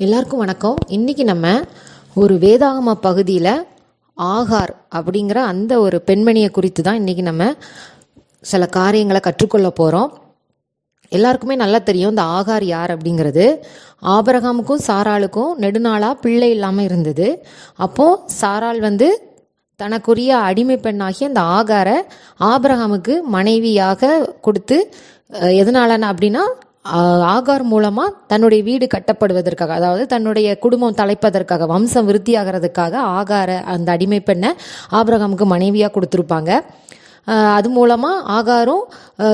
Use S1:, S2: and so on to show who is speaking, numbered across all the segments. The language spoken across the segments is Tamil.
S1: எல்லாருக்கும் வணக்கம். இன்றைக்கி நம்ம ஒரு வேதாகம பகுதியில் ஆகார் அப்படிங்கிற அந்த ஒரு பெண்மணியை குறித்து தான் இன்றைக்கி நம்ம சில காரியங்களை கற்றுக்கொள்ள போகிறோம் எல்லாருக்குமே நல்லா தெரியும் இந்த ஆகார் யார் அப்படிங்கிறது. ஆபரகாமுக்கும் சாராளுக்கும் நெடுநாளாக பிள்ளை இல்லாமல் இருந்தது. அப்போது சாராள் வந்து தனக்குரிய அடிமை பெண்ணாகி அந்த ஆகாரை ஆபரகாமுக்கு மனைவியாக கொடுத்து எதனாலன்னு அப்படின்னா ஆகார் மூலமாக தன்னுடைய வீடு கட்டப்படுவதற்காக அதாவது தன்னுடைய குடும்பம் தலைப்பதற்காக வம்சம் விருத்தியாகிறதுக்காக ஆகார அந்த அடிமை பெண்ணை ஆபிரகாமுக்கு மனைவியாக கொடுத்துருப்பாங்க. அது மூலமாக ஆகாரும்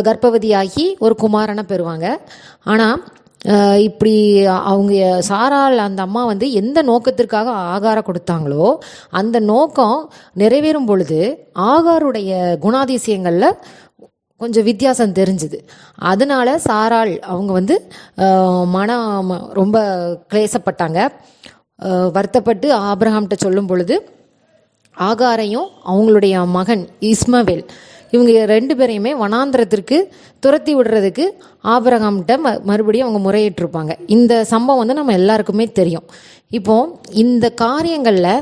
S1: கர்ப்பவதியாகி ஒரு குமாரனை பெறுவாங்க. ஆனால் இப்படி அவங்க சாரால் அந்த அம்மா வந்து எந்த நோக்கத்திற்காக ஆகாரம் கொடுத்தாங்களோ அந்த நோக்கம் நிறைவேறும் பொழுது ஆகாருடைய குணாதிசயங்களில் கொஞ்சம் வித்தியாசம் தெரிஞ்சுது. அதனால சாராள் அவங்க வந்து ஆஹ் மனம் ரொம்ப கிளேசப்பட்டாங்க. வருத்தப்பட்டு ஆப்ரஹாம்கிட்ட சொல்லும் பொழுது ஆகாரையும் அவங்களுடைய மகன் இஸ்மவேல் இவங்க ரெண்டு பேரையுமே வனாந்திரத்திற்கு துரத்தி விடுறதுக்கு ஆபரகாம்கிட்ட ம மறுபடியும் அவங்க முறையிட்டிருப்பாங்க. இந்த சம்பவம் வந்து நம்ம எல்லாருக்குமே தெரியும். இப்போ இந்த காரியங்களில்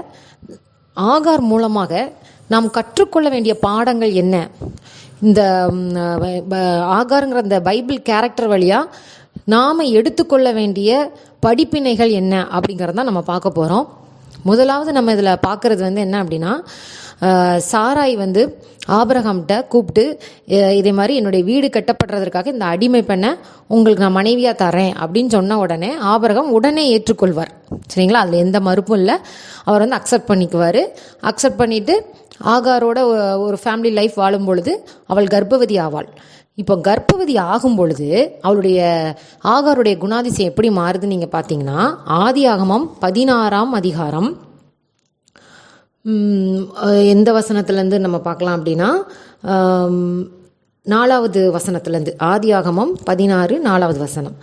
S1: ஆகார் மூலமாக நாம் கற்றுக்கொள்ள வேண்டிய பாடங்கள் என்ன? இந்த ஆகாருங்கிற அந்த பைபிள் கேரக்டர் வழியாக நாம் எடுத்துக்கொள்ள வேண்டிய படிப்பினைகள் என்ன அப்படிங்கிறத நம்ம பார்க்க போகிறோம் முதலாவது நம்ம இதில் பார்க்குறது வந்து என்ன அப்படின்னா சாராய் வந்து ஆபரகம்கிட்ட கூப்பிட்டு இதே மாதிரி என்னுடைய வீடு கட்டப்படுறதற்காக இந்த அடிமை பெண்ணை உங்களுக்கு நான் மனைவியாக தரேன் அப்படின்னு சொன்ன உடனே ஆபரகம் உடனே ஏற்றுக்கொள்வார். சரிங்களா? அதில் எந்த மறுப்பும் இல்லை. அவர் வந்து அக்செப்ட் பண்ணிக்குவார். அக்செப்ட் பண்ணிவிட்டு ஆகாரோட ஒரு ஃபேமிலி லைஃப் வாழும் பொழுது அவள் கர்ப்பவதி ஆவாள். இப்போ கர்ப்பவதி ஆகும் பொழுது அவளுடைய ஆகாருடைய குணாதிசயம் எப்படி மாறுதுன்னு நீங்கள் பார்த்தீங்கன்னா ஆதி ஆகமம் பதினாறாம் அதிகாரம் எந்த வசனத்துலேருந்து நம்ம பார்க்கலாம் அப்படின்னா நாலாவது வசனத்துலேருந்து ஆதி ஆகமம் பதினாறு நாலாவது வசனம்.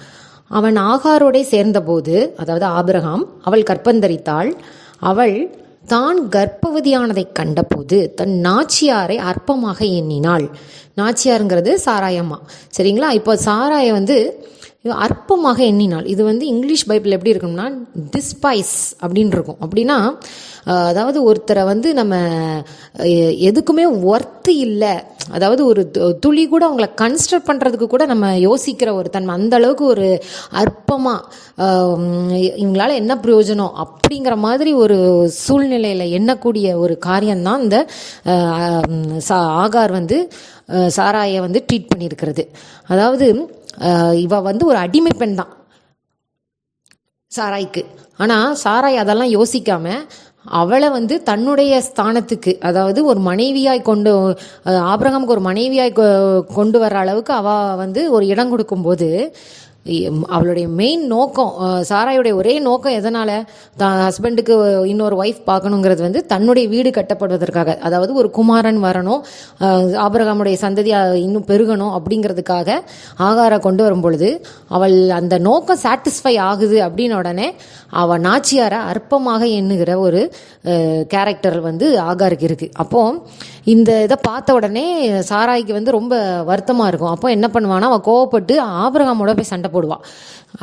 S1: அவன் ஆகாரோடே சேர்ந்தபோது அதாவது ஆபிரகாம் அவள் கற்பந்தரித்தாள். அவள் தான் கர்ப்பவதியானதைக் கண்டபோது தன் நாச்சியாரை அற்பமாக எண்ணினாள். நாச்சியாருங்கிறது சாராயம்மா. சரிங்களா? இப்போ சாராயை வந்து இது அற்பமாக எண்ணினால் இது வந்து இங்கிலீஷ் பைபிள் எப்படி இருக்கும்னா டிஸ்பைஸ் அப்படின்னு இருக்கும். அப்படின்னா அதாவது ஒருத்தரை வந்து நம்ம எதுக்குமே ஒர்த்து இல்லை. அதாவது ஒரு து- துளி கூட அவங்கள கன்ஸ்டர் பண்ணுறதுக்கு கூட நம்ம யோசிக்கிற ஒரு தன்மை. அந்த அளவுக்கு ஒரு அற்பமாக இவங்களால என்ன பிரயோஜனம் அப்படிங்கிற மாதிரி ஒரு சூழ்நிலையில் எண்ணக்கூடிய ஒரு காரியம்தான் இந்த சா- ஆகார் வந்து சாராயை வந்து ட்ரீட் பண்ணியிருக்கிறது. அதாவது இவ வந்து ஒரு அடிமை பெண் தான். சாராய்க்கு. ஆனால் சாராய் அதெல்லாம் யோசிக்காம அவளை வந்து தன்னுடைய ஸ்தானத்துக்கு அதாவது ஒரு மனைவியாய் கொண்டு ஆபிரகமுக்கு ஆபிரகாமுக்கு ஒரு மனைவியாய் கொ- கொண்டு வர்ற அளவுக்கு அவ வந்து ஒரு இடம் கொடுக்கும்போது போது அவளுடைய மெயின் நோக்கம் சாராயுடைய ஒரே நோக்கம் எதனால் தான் ஹஸ்பண்டுக்கு இன்னொரு ஒய்ஃப் பார்க்கணுங்கிறது வந்து தன்னுடைய வீடு கட்டப்படுவதற்காக. அதாவது ஒரு குமாரன் வரணும் ஆபரகாமுடைய சந்ததி இன்னும் பெருகணும் அப்படிங்கிறதுக்காக ஆகாரை கொண்டு வரும் பொழுது அவள் அந்த நோக்கம் சாட்டிஸ்ஃபை ஆகுது அப்படின்னு உடனே அவள் நாச்சியாரை அற்பமாக எண்ணுகிற ஒரு கேரக்டர் வந்து ஆகாருக்கு இருக்குது அப்போது இந்த இதை பார்த்த உடனே சாராய்க்கு வந்து ரொம்ப வருத்தமாக இருக்கும். அப்போ என்ன பண்ணுவான்னா அவள் கோவப்பட்டு ஆபிரகாமோட போய் சண்டை போடுவாள்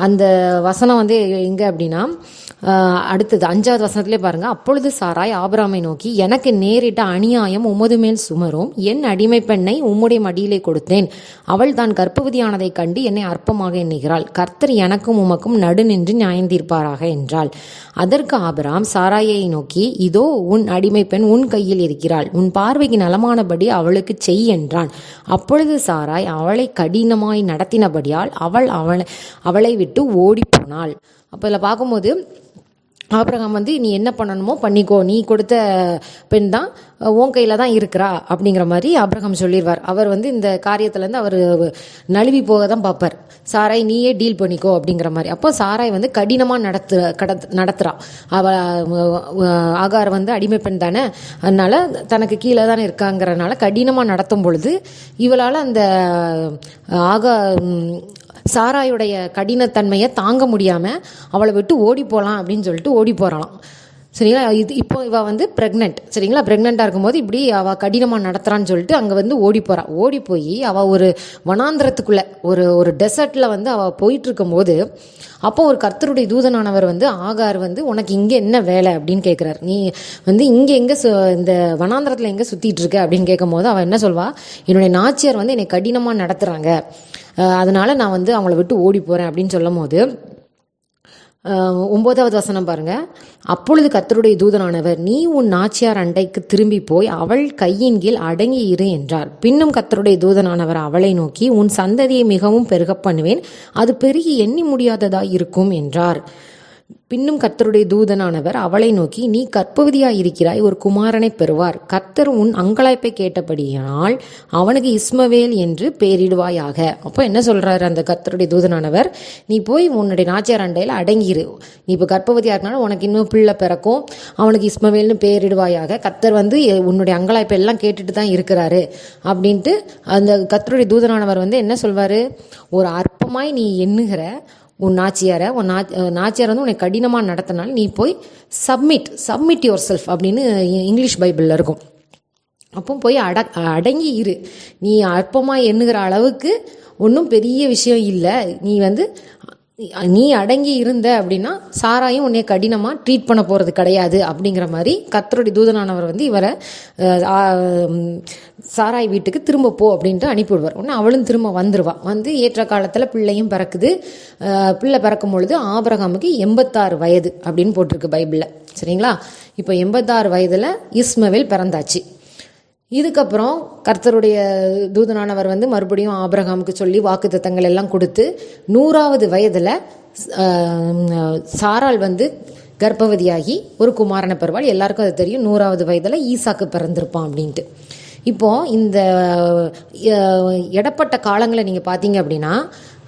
S1: அந்த வசனம் வந்து எங்கே அப்படின்னா அடுத்தது அஞ்சாவது வசனத்திலே பாருங்க. அப்பொழுது சாராய் ஆபிராமை நோக்கி எனக்கு நேரிட்ட அநியாயம் உமது மேல் சுமரும். என் அடிமை பெண்ணை உம்முடைய மடியிலே கொடுத்தேன். அவள் தான் கர்ப்பவதியானதைக் கண்டு என்னை அற்பமாக எண்ணுகிறாள். கர்த்தர் எனக்கும் உமக்கும் நடு நின்று நியாயந்தீர்ப்பாராக என்றாள். அதற்கு ஆபிராம் சாராயை நோக்கி இதோ உன் அடிமை பெண் உன் கையில் இருக்கிறாள். உன் பார்வைக்கு நலமானபடி அவளுக்கு செய் என்றான். அப்பொழுது சாராய் அவளை கடினமாய் நடத்தினபடியால் அவள் அவளை அவளை விட்டு ஓடிப்போனாள் அப்போ இதில் பார்க்கும்போது ஆபிரகாம் வந்து நீ என்ன பண்ணணுமோ பண்ணிக்கோ. நீ கொடுத்த பெண் தான் உன் கையில் தான் இருக்கிறா. அப்படிங்கிற மாதிரி ஆபிரகாம் சொல்லிடுவார். அவர் வந்து இந்த காரியத்துலேருந்து அவர் நழுவி போக தான் பார்ப்பார். சாராய் நீயே டீல் பண்ணிக்கோ. அப்படிங்கிற மாதிரி. அப்போ சாராய் வந்து கடினமாக நடத்து கடத் நடத்துகிறா அவ ஆகார் வந்து அடிமை பெண் தானே அதனால் தனக்கு கீழே தானே இருக்காங்கிறனால கடினமாக நடத்தும் பொழுது இவளால் அந்த ஆகா சாராயுடைய கடினத்தன்மையை தாங்க முடியாமல் அவளை விட்டு ஓடி போகலாம் அப்படின்னு சொல்லிட்டு ஓடி போகிறாளாம் சரிங்களா? இது இப்போ இவள் வந்து ப்ரெக்னென்ட் சரிங்களா? ப்ரெக்னெண்ட்டாக இருக்கும்போது இப்படி அவள் கடினமாக நடத்துறான்னு சொல்லிட்டு அங்கே வந்து ஓடி போகிறாள் ஓடி போய் அவள் ஒரு வனாந்திரத்துக்குள்ளே ஒரு ஒரு டெசர்ட்டில் வந்து அவள் போயிட்டுருக்கும்போது அப்போ ஒரு கர்த்தருடைய தூதனானவர் வந்து ஆகார் வந்து உனக்கு இங்கே என்ன வேலை? அப்படின்னு கேட்குறாரு நீ வந்து இங்கே எங்கே இந்த வனாந்திரத்தில் எங்கே சுற்றிட்டு இருக்க? அப்படின்னு கேட்கும்போது அவள் என்ன சொல்வா? என்னுடைய நாச்சியார் வந்து என்னை கடினமாக நடத்துகிறாங்க அதனால் நான் வந்து அவங்கள விட்டு ஓடி போகிறேன் அப்படின்னு சொல்லும் போது அஹ் ஒன்பதாவது வசனம் பாருங்க. அப்பொழுது கத்தருடைய தூதனானவர் நீ உன் நாச்சியார் அண்டைக்கு திரும்பி போய் அவள் கையின் கீழ் அடங்கி இரு என்றார். பின்னும் கத்தருடைய தூதனானவர் அவளை நோக்கி உன் சந்ததியை மிகவும் பெருகப் பண்ணுவேன் அது பெருகி எண்ணி முடியாததா இருக்கும் என்றார். பின்னும் கர்த்தருடைய தூதனானவர் அவளை நோக்கி நீ கற்பவதியாய் இருக்கிறாய் ஒரு குமாரனை பெறுவார். கர்த்தர் உன் அங்கலாய்ப்பை கேட்டபடியால் அவனுக்கு இஸ்மவேல் என்று பெயரிடுவாயாக அப்போ என்ன சொல்றாரு அந்த கர்த்தருடைய தூதனானவர்? நீ போய் உன்னுடைய நாச்சியார் அண்டையில் அடங்கிரு நீ இப்போ கர்ப்பவதியாக இருக்கனால உனக்கு இன்னும் பிள்ளை பிறக்கும். அவனுக்கு இஸ்மவேல்னு பேரிடுவாயாக. கர்த்தர் வந்து உன்னுடைய அங்கலாய்ப்பை எல்லாம் கேட்டுட்டு தான் இருக்கிறாரு. அப்படின்ட்டு அந்த கர்த்தருடைய தூதனானவர் வந்து என்ன சொல்வார்? ஒரு அற்பமாய் நீ எண்ணுகிற உன் நாச்சியாரை உன் நா நாச்சியார் வந்து உன்னை கடினமாக நடத்தினால் நீ போய் சப்மிட் சப்மிட் யுவர் செல்ஃப் அப்படின்னு இங்கிலீஷ் பைபிளில் இருக்கும். அப்போ போய் அட அடங்கி இரு. நீ அற்பமாக எண்ணுகிற அளவுக்கு ஒன்றும் பெரிய விஷயம் இல்லை. நீ வந்து நீ அடங்கி இருந்த அப்படின்னா சாராயும் உன்னை கடினமாக ட்ரீட் பண்ண போகிறது கிடையாது அப்படிங்கிற மாதிரி கத்தருடைய தூதனானவர் வந்து இவரை சாராய் வீட்டுக்கு திரும்ப போ அப்படின்ட்டு அனுப்பிவிடுவார். உடனே அவளும் திரும்ப வந்துருவா. வந்து ஏற்ற காலத்தில் பிள்ளையும் பிறக்குது. பிள்ளை பிறக்கும் பொழுது ஆபரகாமுக்கு எண்பத்தாறு வயது அப்படின்னு போட்டிருக்கு பைபிளில். சரிங்களா? இப்போ எண்பத்தாறு வயதில் இஸ்மவேல் பிறந்தாச்சு. இதுக்கப்புறம் கர்த்தருடைய தூதனானவர் வந்து மறுபடியும் ஆபிரகாமுக்கு சொல்லி வாக்குத்தத்தங்கள் எல்லாம் கொடுத்து நூறாவது வயதில் சாரால் வந்து கர்ப்பவதியாகி ஒரு குமாரனை பெறுவாள். எல்லாருக்கும் அது தெரியும். நூறாவது வயதில் ஈசாக்கு பிறந்திருப்பான் அப்படின்ட்டு. இப்போ இந்த இடப்பட்ட காலங்களை நீங்கள் பார்த்தீங்க அப்படின்னா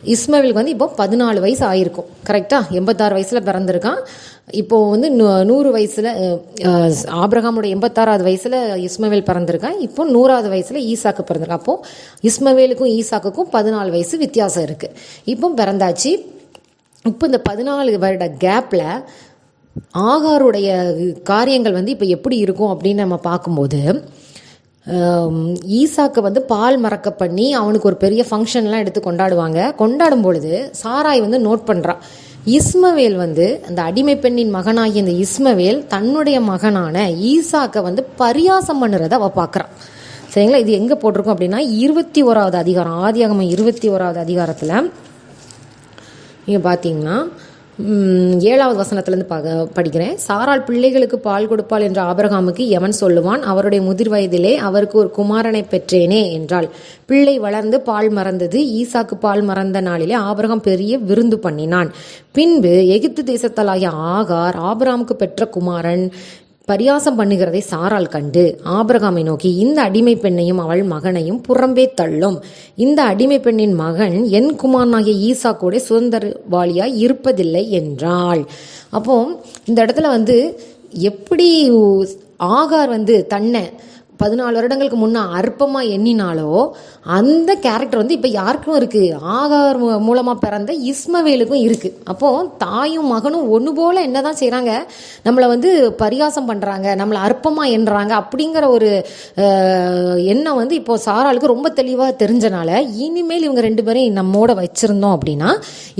S1: இஸ்மவேலுக்கு வந்து இப்போ பதினாலு வயசு ஆயிருக்கும். கரெக்டாக எண்பத்தாறு வயசில் பிறந்திருக்கான். இப்போது வந்து நூ- நூறு வயசில் ஆபிரகாமோட எண்பத்தாறாவது வயசில் இஸ்மவேல் பிறந்திருக்கான். இப்போ நூறாவது வயசில் ஈசாக்கு பிறந்திருக்கான். அப்போது இஸ்மவேலுக்கும் ஈசாக்குக்கும் பதினாலு வயசு வித்தியாசம் இருக்குது இப்போ பிறந்தாச்சு. இப்போ இந்த பதினாலு வருட கேப்பில் ஆகாருடைய காரியங்கள் வந்து இப்போ எப்படி இருக்கும் அப்படின்னு நம்ம பார்க்கும்போது ஈசாக்கு வந்து பால் மறக்க பண்ணி அவனுக்கு ஒரு பெரிய ஃபங்க்ஷன்லாம் எடுத்து கொண்டாடுவாங்க. கொண்டாடும் பொழுது சாராய் வந்து நோட் பண்ணுறான் இஸ்மவேல் வந்து அந்த அடிமை பெண்ணின் மகனாகிய இந்த இஸ்மவேல் தன்னுடைய மகனான ஈசாக்கை வந்து பரியாசம் பண்ணுறத அவள் பார்க்குறான் சரிங்களா? இது எங்கே போட்டிருக்கோம் அப்படின்னா இருபத்தி ஓராவது அதிகாரம் ஆதியாகமம் இருபத்தி ஓராவது அதிகாரத்தில். நீங்கள் பார்த்தீங்கன்னா ஏழாவது வசனத்திலேருந்து பக படிக்கிறேன். சாரால் பிள்ளைகளுக்கு பால் கொடுப்பாள் என்ற ஆபரகாமுக்கு எவன் சொல்லுவான்? அவருடைய முதிர் வயதிலே அவருக்கு ஒரு குமாரனை பெற்றேனே என்றாள். பிள்ளை வளர்ந்து பால் மறந்தது. ஈசாக்கு பால் மறந்த நாளிலே ஆபரகம் பெரிய விருந்து பண்ணினான். பின்பு எகிப்து தேசத்தலாகிய ஆகார் ஆபிரகாமுக்கு பெற்ற குமாரன் பரியாசம் பண்ணுகிறதை சாரால் கண்டு ஆபிரகாமை நோக்கி இந்த அடிமை பெண்ணையும் அவள் மகனையும் புறம்பே தள்ளும். இந்த அடிமை பெண்ணின் மகன் என் குமாரனாகிய ஈசா கூட சுதந்திரவாளியாய் இருப்பதில்லை என்றாள். அப்போ இந்த இடத்துல வந்து எப்படி ஆகார் வந்து தன்னை பதினாலு வருடங்களுக்கு முன்னே அற்பமாக எண்ணினாலோ அந்த கேரக்டர் வந்து இப்போ யாருக்கும் இருக்குது ஆகார் மூலமாக பிறந்த இஸ்மவேலுக்கும் இருக்குது அப்போது தாயும் மகனும் ஒன்று போல் என்ன தான் செய்கிறாங்க நம்மளை வந்து பரிகாசம் பண்ணுறாங்க நம்மளை அற்பமாக எண்ணுறாங்க அப்படிங்கிற ஒரு எண்ணம் வந்து இப்போ சாராளுக்கு ரொம்ப தெளிவாக தெரிஞ்சனால இனிமேல் இவங்க ரெண்டு பேரையும் நம்மோட வச்சுருந்தோம் அப்படின்னா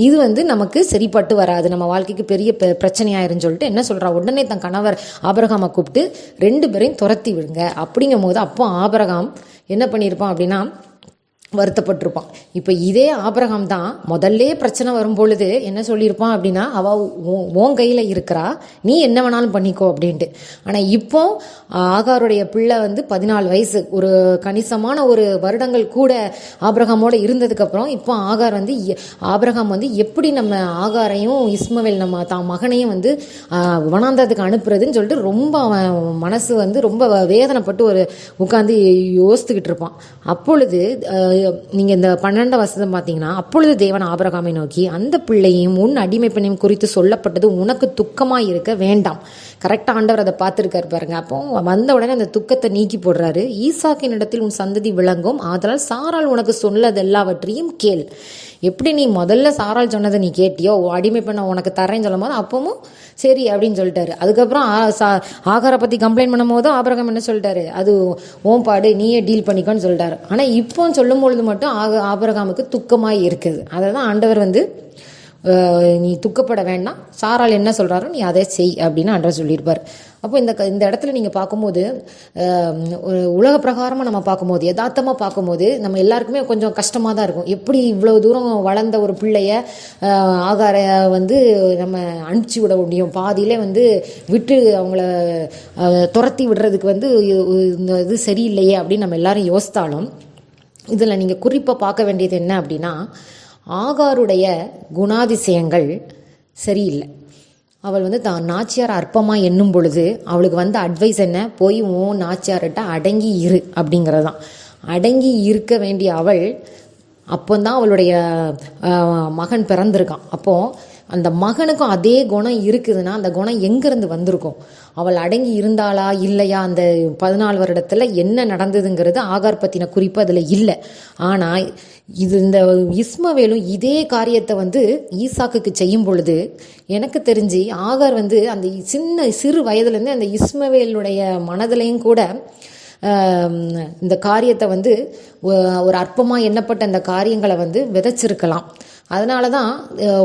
S1: இது வந்து நமக்கு சரிப்பட்டு வராது. நம்ம வாழ்க்கைக்கு பெரிய பிரச்சனையாயிருன்னு சொல்லிட்டு என்ன சொல்கிறா உடனே தன் கணவர் ஆபரகாமை கூப்பிட்டு ரெண்டு பேரையும் துரத்தி விடுங்க. அப்படி அப்படிங்கும் போது அப்போ ஆபரகாம் என்ன பண்ணியிருப்பான் அப்படின்னா வருத்தப்பட்டிருப்பான். இப்போ இதே ஆபரகம் தான் முதல்ல பிரச்சனை வரும்பொழுது என்ன சொல்லியிருப்பான் அப்படின்னா அவள் உன் கையில் இருக்கிறா நீ என்ன வேணாலும் பண்ணிக்கோ அப்படின்ட்டு. ஆனால் இப்போ ஆகாருடைய பிள்ளை வந்து பதினாலு வயசு. ஒரு கணிசமான ஒரு வருடங்கள் கூட ஆபிரகாமோட இருந்ததுக்கப்புறம் இப்போ ஆகார் வந்து எ- வந்து எப்படி நம்ம ஆகாரையும் இஸ்மவேல் நம்ம தான் மகனையும் வந்து வனாந்ததுக்கு அனுப்புறதுன்னு சொல்லிட்டு ரொம்ப அவன் மனசு வந்து ரொம்ப வேதனைப்பட்டு ஒரு உட்காந்து யோசித்துக்கிட்டு இருப்பான். அப்பொழுது நீங்கள் இந்த பன்னெண்டாம் வசதம் பார்த்தீங்கன்னா அப்பொழுது தேவன் ஆபரகாமை நோக்கி அந்த பிள்ளையும் உன் அடிமை பெண்ணையும் குறித்து சொல்லப்பட்டது உனக்கு துக்கமாக இருக்க வேண்டாம். கரெக்டாக ஆண்டவர் அதை பார்த்துருக்காரு பாருங்க. அப்போ வந்த உடனே அந்த துக்கத்தை நீக்கி போடுறாரு. ஈசாக்கின் இடத்தில் உன் சந்ததி விளங்கும். ஆதலால் சாரால் உனக்கு சொன்னது எல்லாவற்றையும் கேள். எப்படி நீ முதல்ல சாரால் சொன்னதை நீ கேட்டியோ அடிமை பண்ண உனக்கு தரேன்னு சொல்லும் போது அப்பவும் சரி அப்படின்னு சொல்லிட்டாரு. அதுக்கப்புறம் ஆ- சா- ஆகாரை பற்றி கம்ப்ளைண்ட் பண்ணும்போது ஆபரகம் என்ன சொல்லிட்டாரு? அது ஓம் பாடு நீயே டீல் பண்ணிக்கோன்னு சொல்லிட்டாரு. ஆனால் இப்போ சொல்லும் பொழுது மட்டும் ஆக ஆபரகாமுக்கு துக்கமாக இருக்குது. அதை தான் ஆண்டவர் வந்து நீ துக்கப்பட வேண்டாம் சாரால் என்ன சொல்கிறாரோ நீ அதை செய் அப்படின்னு ஆண்டவர் சொல்லியிருப்பார். அப்போ இந்த க- இந்த இடத்துல நீங்கள் பார்க்கும்போது ஒரு உலக பிரகாரமாக நம்ம பார்க்கும்போது யதார்த்தமாக பார்க்கும்போது நம்ம எல்லாருக்குமே கொஞ்சம் கஷ்டமாக தான் இருக்கும். எப்படி இவ்வளோ தூரம் வளர்ந்த ஒரு பிள்ளைய ஆகார வந்து நம்ம அனுப்பிச்சி விட முடியும்? பாதியிலே வந்து விட்டு அவங்கள துரத்தி விடுறதுக்கு வந்து இந்த இது சரியில்லையே அப்படின்னு நம்ம எல்லாரும் யோசித்தாலும் இதில் நீங்கள் குறிப்பாக பார்க்க வேண்டியது என்ன அப்படின்னா ஆகாருடைய குணாதிசயங்கள் சரியில்லை. அவள் வந்து தான் நாச்சியார் அற்பமாக எண்ணும் பொழுது அவளுக்கு வந்த அட்வைஸ் என்ன? போய் ஓ நாச்சியார்கிட்ட அடங்கி இரு அப்படிங்கிறது தான் அடங்கி இருக்க வேண்டிய அவள் அப்போந்தான் அவளுடைய மகன் பிறந்திருக்கான். அப்போது அந்த மகனுக்கும் அதே குணம் இருக்குதுன்னா அந்த குணம் எங்கேருந்து வந்திருக்கும்? அவள் அடங்கி இருந்தாளா இல்லையா? அந்த பதினாலு வருடத்தில் என்ன நடந்ததுங்கிறது ஆகார் பற்றின குறிப்பு அதில் இல்லை. ஆனால் இது இந்த இஸ்மவேலும் இதே காரியத்தை வந்து ஈசாக்குக்கு செய்யும் பொழுது எனக்கு தெரிஞ்சு ஆகார் வந்து அந்த சின்ன சிறு வயதுலேருந்து அந்த இஸ்மவேலுடைய மனதிலையும் கூட இந்த காரியத்தை வந்து ஒரு அற்பமாக எண்ணப்பட்ட அந்த காரியங்களை வந்து விதைச்சிருக்கலாம். அதனால தான்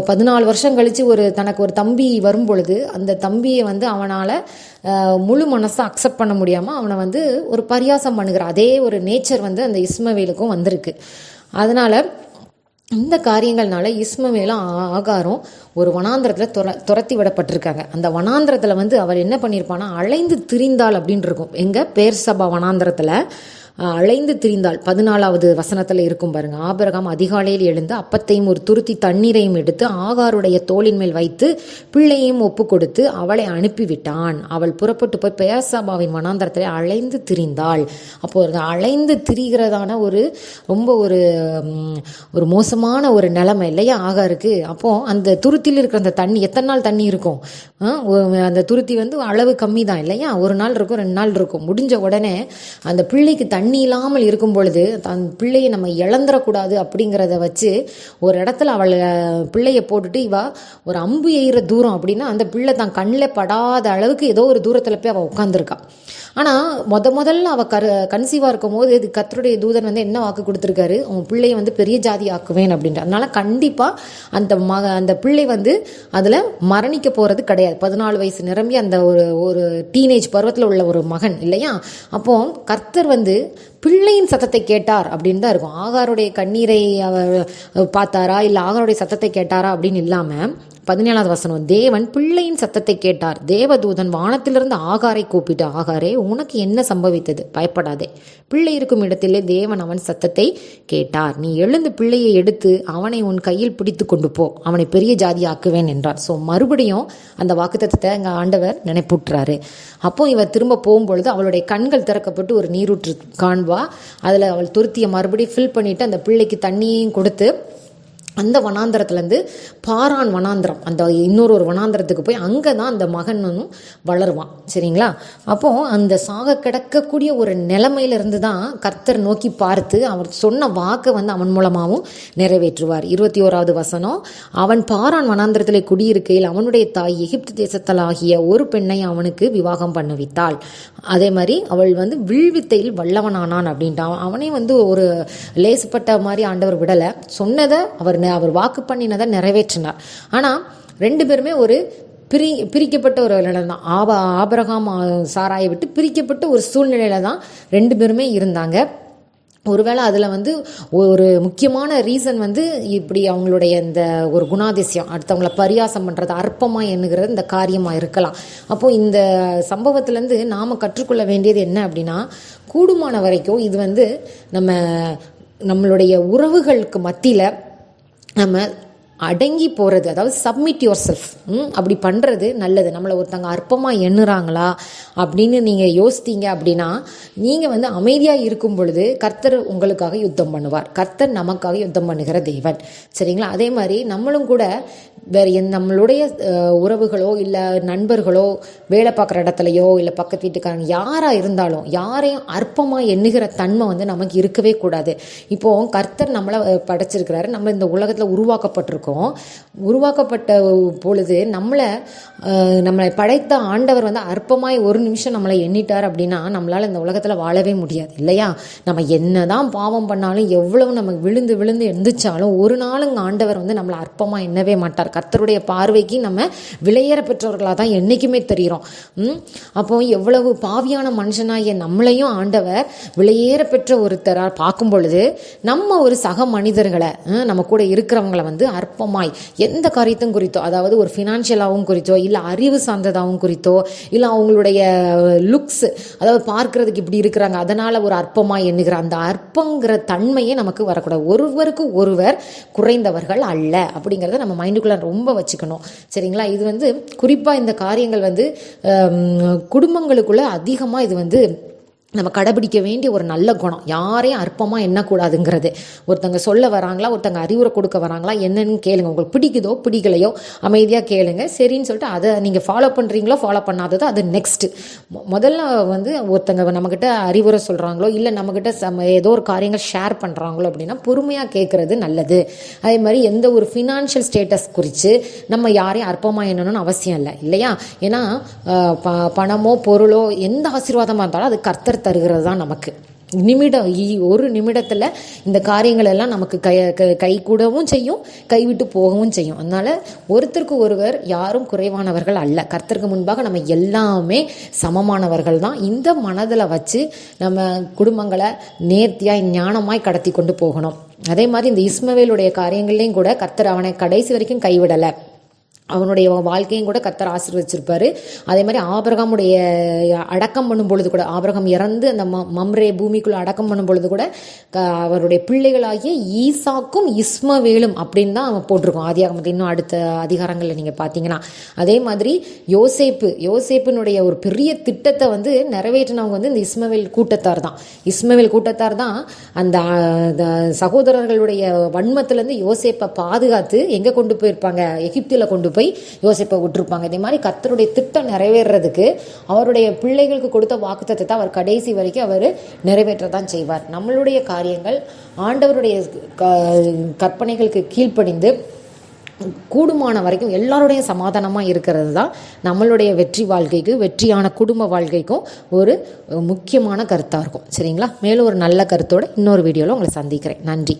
S1: பதினாலு வருஷம் கழித்து ஒரு தனக்கு ஒரு தம்பி வரும் பொழுது அந்த தம்பியை வந்து அவனால் முழு மனசை அக்செப்ட் பண்ண முடியாமல் அவனை வந்து ஒரு பரியாசம் பண்ணுகிற அதே ஒரு நேச்சர் வந்து அந்த இஸ்மவேலுக்கும் வந்திருக்கு. அதனால் இந்த காரியங்கள்னால இஸ்மவேலும் ஆகாரம் ஒரு வனாந்திரத்தில் துர துரத்தி விடப்பட்டிருக்காங்க. அந்த வனாந்திரத்தில் வந்து அவர் என்ன பண்ணியிருப்பானா அலைந்து திரிந்தாள் அப்படின்னு இருக்கும். எங்கள் பேர் சபா வனாந்திரத்தில். அலைந்து திரிந்தாள் பதினாலாவது வசனத்தில் இருக்கும் பாருங்க. ஆபரகாம் அதிகாலையில் எழுந்து அப்பத்தையும் ஒரு துருத்தி தண்ணீரையும் எடுத்து ஆகாருடைய தோளின் மேல் வைத்து பிள்ளையையும் ஒப்பு கொடுத்து அவளை அனுப்பிவிட்டான். அவள் புறப்பட்டு போய் பேர்சபாவின் மனாந்தரத்தில் அலைந்து திரிந்தாள். அப்போ அலைந்து திரிகிறதான ஒரு ரொம்ப ஒரு ஒரு மோசமான ஒரு நிலைமை இல்லையா ஆகாருக்கு? அப்போ அந்த துருத்தியில் இருக்கிற அந்த தண்ணி எத்தனை நாள் தண்ணி இருக்கும்? அந்த துருத்தி வந்து அளவு கம்மி தான் இல்லையா? ஒரு நாள் இருக்கும் ரெண்டு நாள் இருக்கும். முடிஞ்ச உடனே அந்த பிள்ளைக்கு தண்ணி தண்ணி இல்லாமல் இருக்கும் பொழுது தன் பிள்ளையை நம்ம இழந்துடக்கூடாது அப்படிங்கிறத வச்சு ஒரு இடத்துல அவளை பிள்ளையை போட்டுட்டு இவா ஒரு அம்பு எய்கிற தூரம் அப்படின்னா அந்த பிள்ளை தான் கண்ணில் படாத அளவுக்கு ஏதோ ஒரு தூரத்தில் போய் அவள் உட்காந்துருக்கா ஆனால் முத முதல்ல அவள் கரு கன்சீவாக இருக்கும் போது இது கத்தருடைய தூதன் வந்து என்ன வாக்கு கொடுத்துருக்காரு? உன் பிள்ளையை வந்து பெரிய ஜாதி ஆக்குவேன் அப்படின்ற அதனால கண்டிப்பாக அந்த மக அந்த பிள்ளை வந்து அதில் மரணிக்க போகிறது கிடையாது. பதினாலு வயசு நிரம்பி அந்த ஒரு ஒரு டீனேஜ் பருவத்தில் உள்ள ஒரு மகன் இல்லையா? அப்போ கர்த்தர் வந்து பிள்ளையின் சத்தத்தை கேட்டார் அப்படின்னு தான் இருக்கும். ஆகாருடைய கண்ணீரை அவர் பார்த்தாரா? இல்லை ஆகாருடைய சத்தத்தை கேட்டாரா அப்படின்னு இல்லாமல் பதினேழாவது வசனம் தேவன் பிள்ளையின் சத்தத்தை கேட்டார். தேவதூதன் வானத்திலிருந்து ஆகாரை கூப்பிட்டு ஆகாரே உனக்கு என்ன சம்பவித்தது? பயப்படாதே. பிள்ளை இருக்கும் இடத்திலே தேவன் அவன் சத்தத்தை கேட்டார். நீ எழுந்து பிள்ளையை எடுத்து அவனை உன் கையில் பிடித்து கொண்டு போ. அவனை பெரிய ஜாதி ஆக்குவேன் என்றார். ஸோ மறுபடியும் அந்த வாக்குத்தத்தை எங்கள் ஆண்டவர் நினைப்புட்டுறாரு. அப்போ இவர் திரும்ப போகும்பொழுது அவளுடைய கண்கள் திறக்கப்பட்டு ஒரு நீரூற்று காண்பா. அதில் அவள் துருத்தியை மறுபடியும் ஃபில் பண்ணிட்டு அந்த பிள்ளைக்கு தண்ணியையும் கொடுத்து அந்த வனாந்திரத்துலேருந்து பாரான் வனாந்திரம் அந்த இன்னொரு ஒரு வனாந்திரத்துக்கு போய் அங்கே தான் அந்த மகனும் வளருவான். சரிங்களா? அப்போது அந்த சாக கிடக்கக்கூடிய ஒரு நிலைமையிலிருந்து தான் கர்த்தர் நோக்கி பார்த்து அவர் சொன்ன வாக்கை வந்து அவன் மூலமாகவும் நிறைவேற்றுவார். இருபத்தி ஓராவது வசனம் அவன் பாரான் வனாந்திரத்தில் குடியிருக்கையில் அவனுடைய தாய் எகிப்து தேசத்தலாகிய ஒரு பெண்ணை அவனுக்கு விவாகம் பண்ணுவித்தாள் அதே மாதிரி அவள் வந்து வில்வித்தையில் வல்லவனானான் அப்படின்ட்டு அவன் அவனே வந்து ஒரு லேசுப்பட்ட மாதிரி ஆண்டவர் விடலை. சொன்னதை அவர் நெ- அவர் வாக்கு பண்ணினதை நிறைவேற்றினார். ஆனால் ரெண்டு பேருமே ஒரு பிரி பிரிக்கப்பட்ட ஒரு நிலம் தான் ஆபா ஆபரகாம் சாராயை விட்டு பிரிக்கப்பட்ட ஒரு சூழ்நிலையில தான் ரெண்டு பேருமே இருந்தாங்க. ஒருவேளை அதில் வந்து ஒரு முக்கியமான ரீசன் வந்து இப்படி அவங்களுடைய இந்த ஒரு குணாதிசயம் அடுத்தவங்கள பரியாசம் பண்ணுறது அற்பமாக எண்ணுகிறது இந்த காரியமாக இருக்கலாம். அப்போது இந்த சம்பவத்துலேருந்து நாம் கற்றுக்கொள்ள வேண்டியது என்ன அப்படின்னா கூடுமான வரைக்கும் இது வந்து நம்ம நம்மளுடைய உறவுகளுக்கு மத்தியில் நம்ம அடங்கி போகிறது அதாவது சப்மிட் யுவர் செல்ஃப் அப்படி பண்ணுறது நல்லது. நம்மளை ஒருத்தங்க அற்பமாக எண்ணுறாங்களா அப்படின்னு நீங்கள் யோசித்தீங்க அப்படின்னா நீங்கள் வந்து அமைதியாக இருக்கும் பொழுது கர்த்தர் உங்களுக்காக யுத்தம் பண்ணுவார். கர்த்தர் நமக்காக யுத்தம் பண்ணுகிற தேவன். சரிங்களா? அதே மாதிரி நம்மளும் கூட வேறு என் நம்மளுடைய உறவுகளோ இல்லை நண்பர்களோ வேலை பார்க்குற இடத்துலையோ இல்லை பக்கத்து வீட்டுக்காரங்க யாராக இருந்தாலும் யாரையும் அற்பமாக எண்ணுகிற தன்மை வந்து நமக்கு இருக்கவே கூடாது. இப்போது கர்த்தர் நம்மளை படைச்சிருக்கிறாரு. நம்ம இந்த உலகத்தில் உருவாக்கப்பட்டிருக்கோம். உருவாக்கப்பட்ட பொழுது நம்மளை நம்மளை படைத்த ஆண்டவர் வந்து அற்பமாய் ஒரு நிமிஷம் நம்மளை எண்ணிட்டார் அப்படின்னா நம்மளால் இந்த உலகத்தில் வாழவே முடியாது இல்லையா? நம்ம என்ன தான் பாவம் பண்ணாலும் எவ்வளவு நம்ம விழுந்து விழுந்து எந்திரிச்சாலும் ஒரு நாளும் ஆண்டவர் வந்து நம்மளை அற்பமாக எண்ணவே மாட்டார். கர்த்தருடைய பார்வைக்கு நம்ம விலையேற பெற்றவர்களாக தான் என்றைக்குமே தெரிகிறோம். அப்போ எவ்வளவு பாவியான மனுஷனாகிய நம்மளையும் ஆண்டவர் விலையேற பெற்ற ஒருத்தராக பார்க்கும் பொழுது நம்ம ஒரு சக மனிதர்களை நம்ம கூட இருக்கிறவங்கள வந்து அற்பமாய் எந்த காரியத்தும் குறித்தோ அதாவது ஒரு ஃபினான்ஷியலாகவும் குறித்தோ இல்லை அறிவு சார்ந்ததாகவும் குறித்தோ இல்லை அவங்களுடைய லுக்ஸ் அதாவது பார்க்கறதுக்கு இப்படி இருக்கிறாங்க அதனால் ஒரு அற்பமாக எண்ணுகிற அந்த அற்பங்கிற தன்மையே நமக்கு வரக்கூடாது. ஒருவருக்கு ஒருவர் குறைந்தவர்கள் அல்ல அப்படிங்கிறத நம்ம மைண்டுக்குள்ளே ரொம்ப வச்சுக்கணும். சரிங்களா? இது வந்து குறிப்பாக இந்த காரியங்கள் வந்து குடும்பங்களுக்குள்ளே குடும்பங்களுக்குள்ள அதிகமாக இது வந்து நம்ம கடைபிடிக்க வேண்டிய ஒரு நல்ல குணம். யாரையும் அற்பமாக எண்ணக்கூடாதுங்கிறது. ஒருத்தங்க சொல்ல வராங்களா ஒருத்தங்க அறிவுரை கொடுக்க வராங்களா என்னன்னு கேளுங்க. உங்களுக்கு பிடிக்குதோ பிடிக்கலையோ அமைதியாக கேளுங்க. சரின்னு சொல்லிட்டு அதை நீங்கள் ஃபாலோ பண்ணுறீங்களோ ஃபாலோ பண்ணாததோ அது நெக்ஸ்ட்டு முதல்ல வந்து ஒருத்தங்க நம்மக்கிட்ட அறிவுரை சொல்கிறாங்களோ இல்லை நம்மக்கிட்ட சம ஏதோ ஒரு காரியங்கள் ஷேர் பண்ணுறாங்களோ அப்படின்னா பொறுமையாக கேட்குறது நல்லது. அதே மாதிரி எந்த ஒரு ஃபினான்ஷியல் ஸ்டேட்டஸ் குறித்து நம்ம யாரையும் அற்பமாக எண்ணணும்னு அவசியம் இல்லை. இல்லையா? ஏன்னா ப பணமோ பொருளோ எந்த ஆசீர்வாதமாக இருந்தாலும் அது கர்த்தர் தருகிறது தான் நமக்கு. நிமிடம் இ- ஒரு நிமிடத்தில் இந்த காரியங்கள் எல்லாம் நமக்கு கை க- கை கூடவும் செய்யும் கைவிட்டு போகவும் செய்யும். அதனால ஒருத்தருக்கு ஒருவர் யாரும் குறைவானவர்கள் அல்ல. கர்த்தருக்கு முன்பாக நம்ம எல்லாமே சமமானவர்கள் தான் இந்த மனதில் வச்சு நம்ம குடும்பங்களை நேர்த்தியாய் ஞானமாய் கடத்தி கொண்டு போகணும். அதே மாதிரி இந்த இஸ்மவேலுடைய காரியங்கள்லேயும் கூட கர்த்தர் அவனை கடைசி வரைக்கும் கைவிடலை. அவனுடைய வாழ்க்கையும் கூட கத்தர் ஆசீர்வச்சிருப்பாரு. அதே மாதிரி ஆபரகமுடைய அடக்கம் பண்ணும் பொழுது கூட ஆபரகம் இறந்து அந்த ம மம்ரே பூமிக்குள்ள அடக்கம் பண்ணும் பொழுது கூட அவருடைய பிள்ளைகளாகிய ஈசாக்கும் இஸ்மவேலும் அப்படின்னு தான் அவன் போட்டிருக்கோம் ஆதியாகமத்தில் இன்னும் அடுத்த அதிகாரங்களில் நீங்கள் பார்த்தீங்கன்னா அதே மாதிரி யோசேப்பு யோசேப்பினுடைய ஒரு பெரிய திட்டத்தை வந்து நிறைவேற்றினவங்க வந்து இந்த இஸ்மவேல் கூட்டத்தார் தான். இஸ்மவேல் கூட்டத்தார் தான் அந்த அந்த சகோதரர்களுடைய வன்மத்திலேருந்து யோசேப்பை பாதுகாத்து எங்கே கொண்டு போயிருப்பாங்க? எகிப்தில் கொண்டு போய் போய் யோசிப்பை விட்டுருப்பாங்க. இதே மாதிரி கத்தருடைய திட்டம் நிறைவேறதுக்கு அவருடைய பிள்ளைகளுக்கு கொடுத்த வாக்குத்தத்தை அவர் கடைசி வரைக்கும் அவர் நிறைவேற்ற தான் செய்வார். நம்மளுடைய காரியங்கள் ஆண்டவருடைய க- கற்பனைகளுக்கு கீழ்ப்படிந்து கூடுமான வரைக்கும் எல்லாருடைய சமாதானமாக இருக்கிறது தான் நம்மளுடைய வெற்றி வாழ்க்கைக்கு வெற்றியான குடும்ப வாழ்க்கைக்கும் ஒரு முக்கியமான கருத்தாக இருக்கும். சரிங்களா? மேலும் ஒரு நல்ல கருத்தோடு இன்னொரு வீடியோவில் உங்களை சந்திக்கிறேன். நன்றி.